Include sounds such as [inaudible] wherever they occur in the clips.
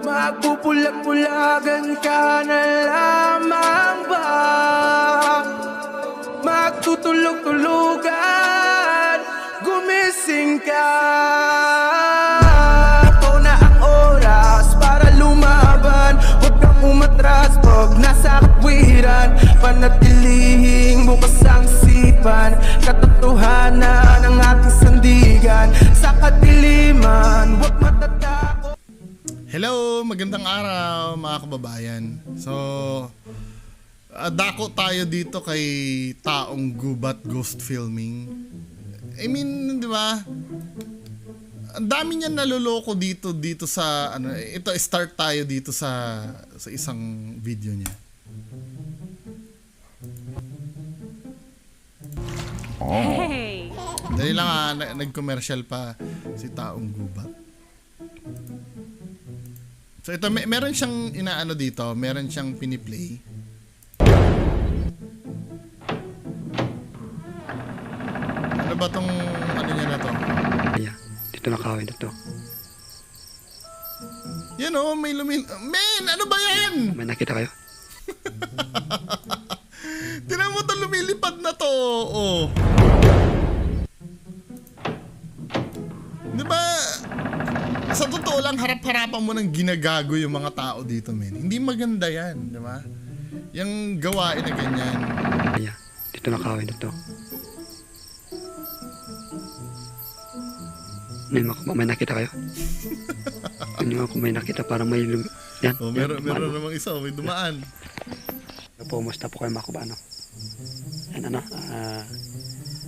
Magpupulag-pulagan ka na lamang ba? Magtutulog-tulugan Gumising ka. Ito na ang oras para lumaban. Huwag kang umatras pag nasa katwiran Panatilihing bukas ang sipan. Katotohanan ng ating sandigan Hello, magandang araw mga kababayan. So, ah, dako tayo dito kay Taong Gubat Ghost Filming. I mean, di ba? Ang dami niya naluloko dito dito sa ano, ito start tayo dito sa sa isang video niya. Hey! Dali lang ah, na- nag-commercial pa si Taong Gubat. So ito, may, meron siyang inaano dito, meron siyang piniplay. Ano ba tong ano niya na to? Kaya, dito na kawin na to. Yan oh, may lumin... Men, ano ba yan? May nakita kayo? [laughs] Tinan mo to, lumilipad na to. Oh. Lang, harap-harapan mo ng ginagago yung mga tao dito, men. Hindi maganda yan, di ba? Yung gawain na ganyan. Kaya, dito na kawin na to. May, mak- may nakita kayo? [laughs] Nga kung may nakita para may lum... Yan, Oh, yan, meron, meron ano. namang isa, oh, may dumaan. Po, musta po kayo mga kubano? Yan ano, ah...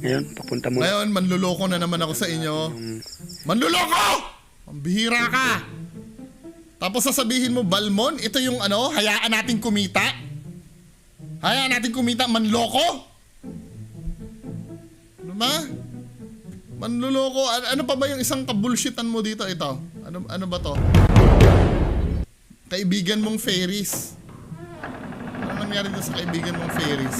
ngayon, papunta mo Ngayon, manluloko na naman ako sa inyo. yung Manluloko! Ang bihira ka! Tapos sasabihin mo, Balmon, ito yung ano, hayaan natin kumita? Hayaan natin kumita, manloko? Ano ba? Manluloko, ano, pa ba yung isang kabulshitan mo dito? Ito, ano, ano ba to? Kaibigan mong fairies. Ano nangyari dito sa kaibigan mong fairies?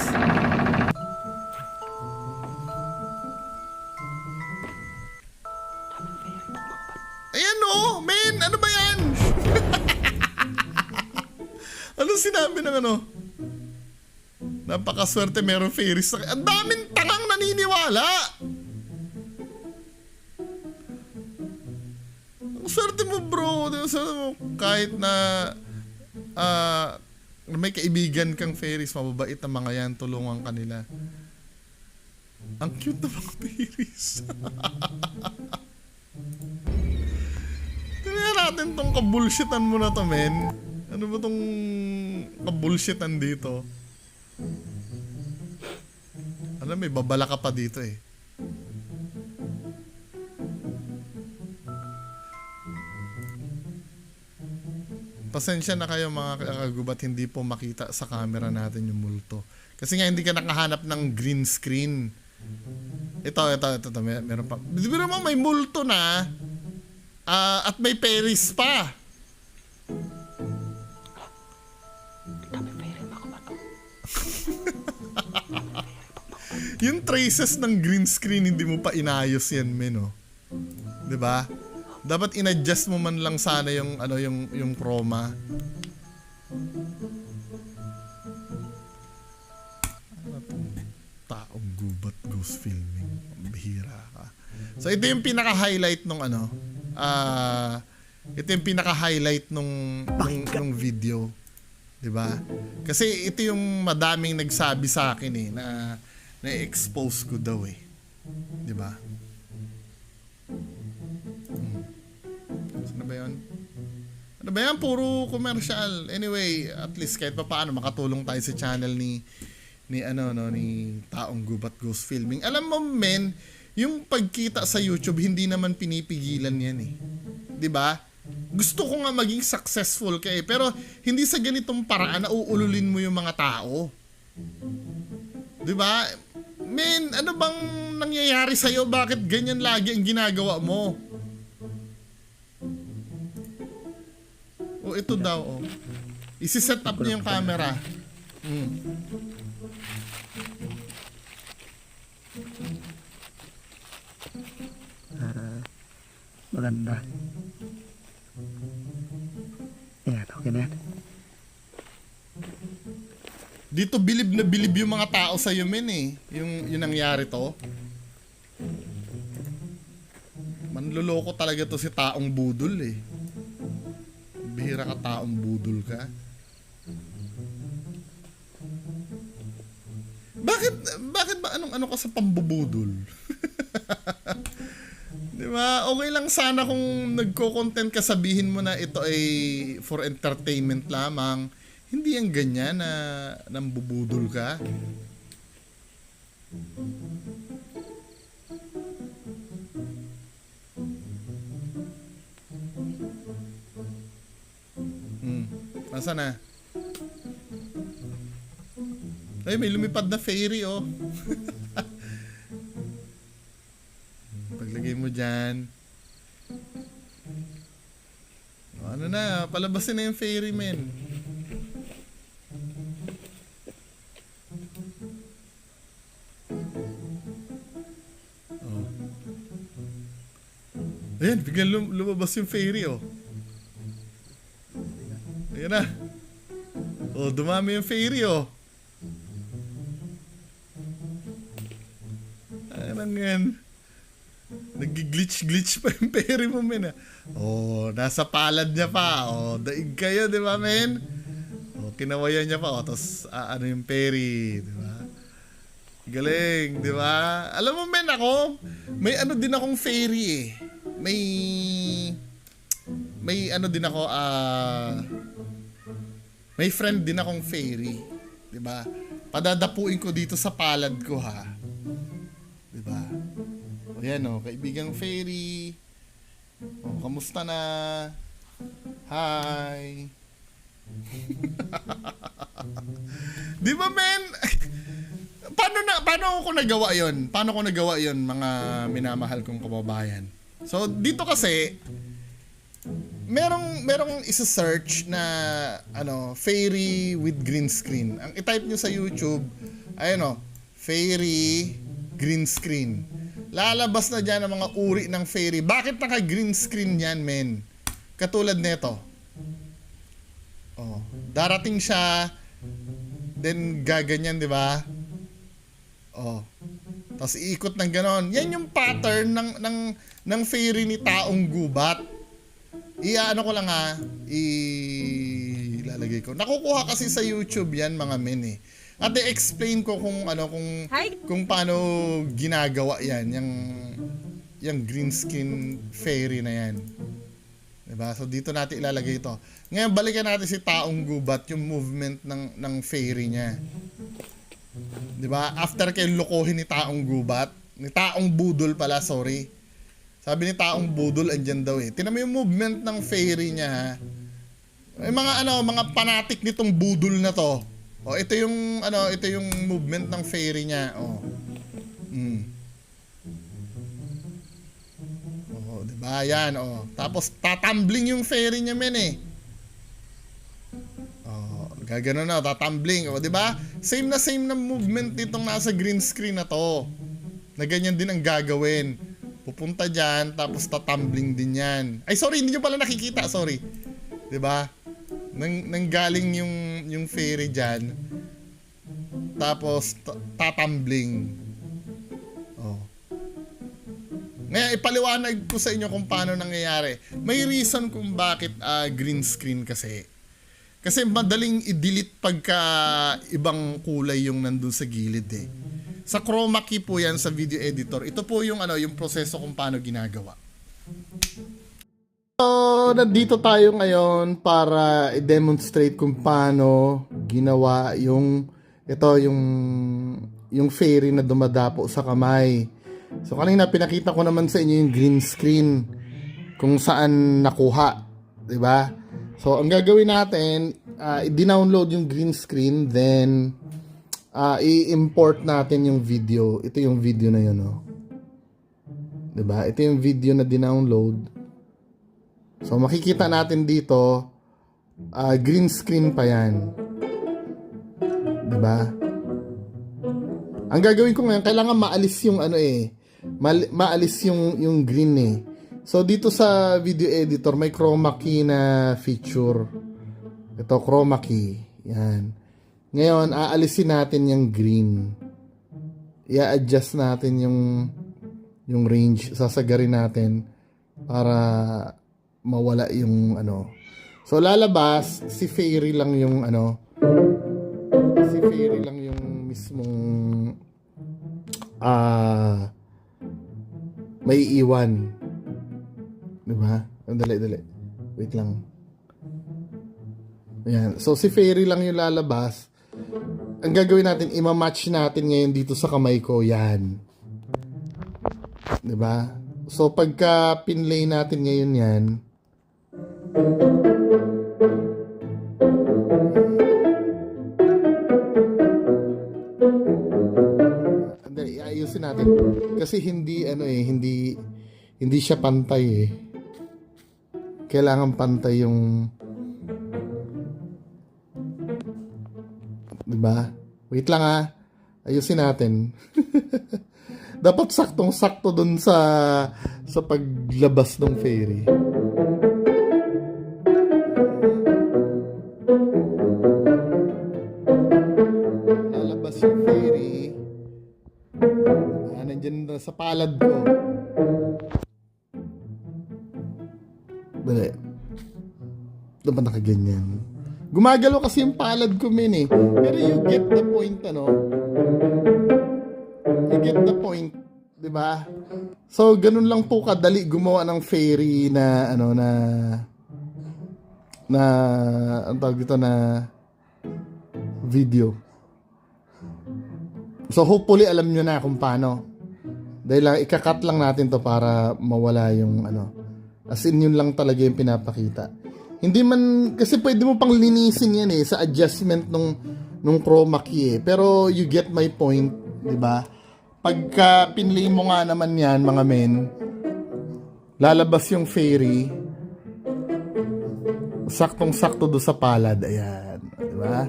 Sinabi ng ano? Napakaswerte meron fairies. Ang daming tangang naniniwala. Ang swerte mo bro. Swerte mo, kahit na ah, may kaibigan kang fairies, mababait na mga yan, tulungan kanila. Ang cute na mga fairies. [laughs] Tingnan natin tong kabulshitan mo na to, men. Ano ba tong kabulshitan dito? Alam, may babala ka pa dito eh. Pasensya na kayo mga kakagubat, hindi po makita sa camera natin yung multo. Kasi nga hindi ka nakahanap ng green screen. Ito, ito, ito, ito may, meron pa. Di ba naman may multo na? Ah, at may Paris pa. Yung traces ng green screen hindi mo pa inayos yan, men, oh. 'Di ba? Dapat inadjust mo man lang sana yung ano yung yung chroma. Ano tong taong gubat ghost filming? Bihira ka. So ito yung pinaka-highlight nung ano. Ah, ito yung pinaka-highlight nung nung, nung video. 'Di ba? Kasi ito yung madaming nagsabi sa akin eh na na-expose ko daw eh. 'Di ba? Hmm. Ano ba 'yon? Ano ba yan? Puro commercial. Anyway, at least kahit pa paano makatulong tayo sa channel ni ni ano no ni Taong Gubat Ghost Filming. Alam mo men, yung pagkita sa YouTube hindi naman pinipigilan yan eh. 'Di ba? Gusto ko nga maging successful ka eh, pero hindi sa ganitong paraan na uululin mo yung mga tao. 'Di ba? Men, ano bang nangyayari sa'yo? Bakit ganyan lagi ang ginagawa mo? Oh, ito daw, oh. Isi-set up niya yung camera. Mm. maganda. Okay na yan. Dito bilib na bilib yung mga tao sa men eh. Yung, yung nangyari to. Manloloko talaga to si taong budol eh. Bihira ka taong budol ka. Bakit bakit ba anong ano ka sa pambubudol? [laughs] Di ba? Okay lang sana kung nagko-content ka sabihin mo na ito ay for entertainment lamang. Hindi ang ganyan na nambubudol ka. Hmm. Nasaan na? Ay, may lumipad na fairy, oh. [laughs] Paglagay mo dyan. Ano na, palabasin na yung fairy, men. Ayan, biglang lum- lumabas yung fairy, oh. Ayan na. Oh, dumami yung fairy, oh. Ano yan? Nag-glitch-glitch pa yung fairy mo, men. ah. Oh, nasa palad niya pa. Oh, daig kayo, di ba, men? Oh, kinawayan niya pa. Oh, tapos, ah, ano yung fairy, di ba? Galing, di ba? Alam mo, men, ako, may ano din akong fairy eh. May, may ano din ako, ah, may friend din akong fairy. Di ba? Padadapuin ko dito sa palad ko, ha? Di ba? O yan, o, kaibigang fairy. O, kamusta na? Hi. [laughs] Di ba, men? paano na paano ko nagawa 'yon? Paano ko nagawa 'yon, mga minamahal kong kababayan? So, dito kasi merong merong isa-search na ano, fairy with green screen. Ang i-type nyo sa YouTube, ayun o, fairy green screen. Lalabas na dyan ang mga uri ng fairy. Bakit naka-green screen yan, men? Katulad nito. Oh, darating siya, then gaganyan, di ba? Oh. Tapos iikot ng ganon. Yan yung pattern ng ng ng fairy ni taong gubat. Iyaano ko lang ha, ilalagay ko. Nakukuha kasi sa YouTube yan mga men eh. At i-explain ko kung ano kung Hi. kung paano ginagawa yan yung yung green skin fairy na yan. Diba? So dito natin ilalagay ito. Ngayon balikan natin si taong gubat yung movement ng ng fairy niya. 'Di ba? After kay lokohin ni taong gubat, ni taong budol pala, sorry. Sabi ni taong budol andyan daw eh. Tingnan mo yung movement ng fairy niya ha. May mga ano, mga panatik nitong budol na to. Oh, ito yung ano, ito yung movement ng fairy niya. Oh. Mm. Oh, 'di ba? Yan, oh. Tapos tatambling yung fairy niya men eh. Oh, gagano na, tatambling. O, di ba? Same na same na movement nitong nasa green screen na to. Na ganyan din ang gagawin. Pupunta dyan, tapos tatumbling din yan. Ay, sorry, hindi nyo pala nakikita, sorry. Ba? Nang, nanggaling yung, yung fairy dyan. Tapos, ta- tatumbling. Oh. Ngayon, ipaliwanag ko sa inyo kung paano nangyayari. May reason kung bakit ah, green screen kasi. Kasi madaling i-delete pagka ibang kulay yung nandun sa gilid eh. Sa chroma key po yan sa video editor. Ito po yung ano, yung proseso kung paano ginagawa. So, nandito tayo ngayon para i-demonstrate kung paano ginawa yung ito yung yung fairy na dumadapo sa kamay. So kanina pinakita ko naman sa inyo yung green screen kung saan nakuha, 'di ba? So ang gagawin natin, uh, i-download yung green screen then uh, i-import natin yung video. Ito yung video na yun, oh. 'Di ba? Ito yung video na dinownload. So makikita natin dito ah, green screen pa 'yan. 'Di ba? Ang gagawin ko ngayon, kailangan maalis yung ano eh. Mal- maalis yung yung green eh. So dito sa video editor may chroma key na feature. Ito, chroma key. Yan. Ngayon, aalisin natin yung green. I-adjust natin yung yung range. Sasagarin natin para mawala yung ano. So, lalabas, si Fairy lang yung ano, si Fairy lang yung mismong ah may iwan. Diba? Oh, dali, dali. Wait lang. Ayan. So, si Fairy lang yung lalabas. Ang gagawin natin, ima-match natin ngayon dito sa kamay ko. Yan. ba? So, pagka pinlay natin ngayon yan, Hindi, iayusin natin. Kasi hindi, ano eh, hindi, hindi siya pantay eh. Kailangan pantay yung, Diba? Wait lang ah. Ayusin natin. [laughs] Dapat saktong-sakto dun sa sa paglabas ng ferry. Lalabas yung ferry. Ah, nandyan na sa palad ko. Dali. Dapat nakaganyan. Gumagalaw kasi yung palad ko, min eh. Pero you get the point, ano? You get the point. 'di ba? So, ganun lang po kadali gumawa ng fairy na, ano, na, na, ang tawag dito na, video. So, hopefully, alam nyo na kung paano. Dahil lang, ikakat lang natin to para mawala yung, ano, as in, yun lang talaga yung pinapakita. Hindi man, kasi pwede mo pang linisin yan eh, sa adjustment nung, nung chroma key eh. Pero, you get my point, di ba? Pagka pinlay mo nga naman yan, mga men, lalabas yung fairy, saktong-sakto do sa palad. Ayan. Di ba?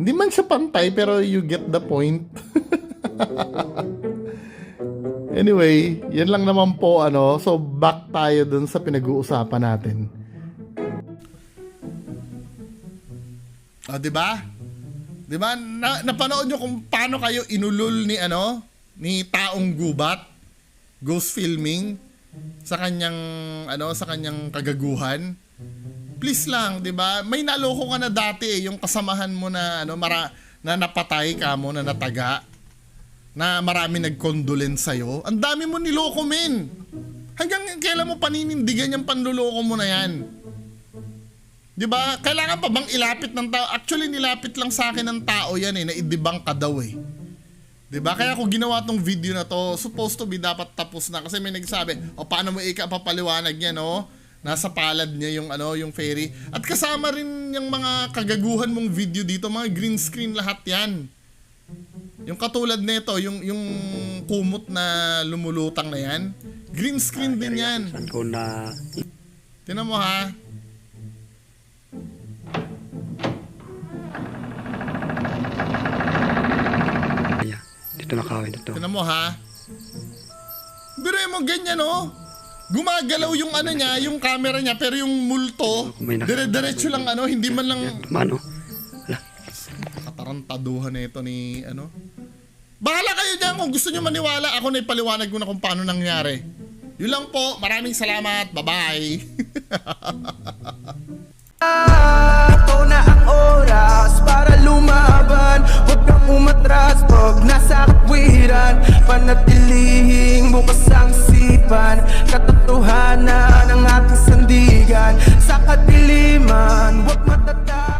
Hindi man siya pantay, pero you get the point. [laughs] anyway, yan lang naman po, ano. So, back tayo dun sa pinag-uusapan natin. O, di ba? Di ba? Na, napanood nyo kung paano kayo inulol ni ano? Ni taong gubat? Ghost filming? Sa kanyang, ano? Sa kanyang kagaguhan? Please lang, 'di ba? May naloko ka na dati eh, yung kasamahan mo na ano, mara, na napatay ka mo na nataga. Na marami nag-condolence sa'yo. Ang dami mo niloko, men. Hanggang kailan mo paninindigan yung panluloko mo na yan? 'Di ba? Kailangan pa bang ilapit ng tao? Actually, nilapit lang sa akin ng tao yan eh, na idibang ka daw eh. 'Di ba? Kaya ako ginawa tong video na to, supposed to be dapat tapos na kasi may nagsabi, "O paano mo ika papaliwanag niya, no?" Nasa palad niya yung ano, yung fairy. At kasama rin yung mga kagaguhan mong video dito, mga green screen lahat 'yan. Yung katulad nito, yung yung kumot na lumulutang na 'yan, green screen din 'yan. Ko na Tinan mo ha. Yeah, dito nakawin ito. Tinan mo ha. Biruin mo ganyan oh. Gumagalaw yung ano niya, yung camera niya, pero yung multo, May dire-diretso lang ano, hindi man lang Mano? Ala, katarantaduhan na ito ni ano. Bahala kayo dyan kung gusto nyo maniwala. Ako na ipaliwanag ko na kung paano nangyari. Yun lang po. Maraming salamat. Bye-bye. [laughs] Ito na ang oras para umatras pag nasa katwiran Panatilihing bukas ang sipan. Katotohanan ang ating sandigan. Sa katiliman, huwag matatapos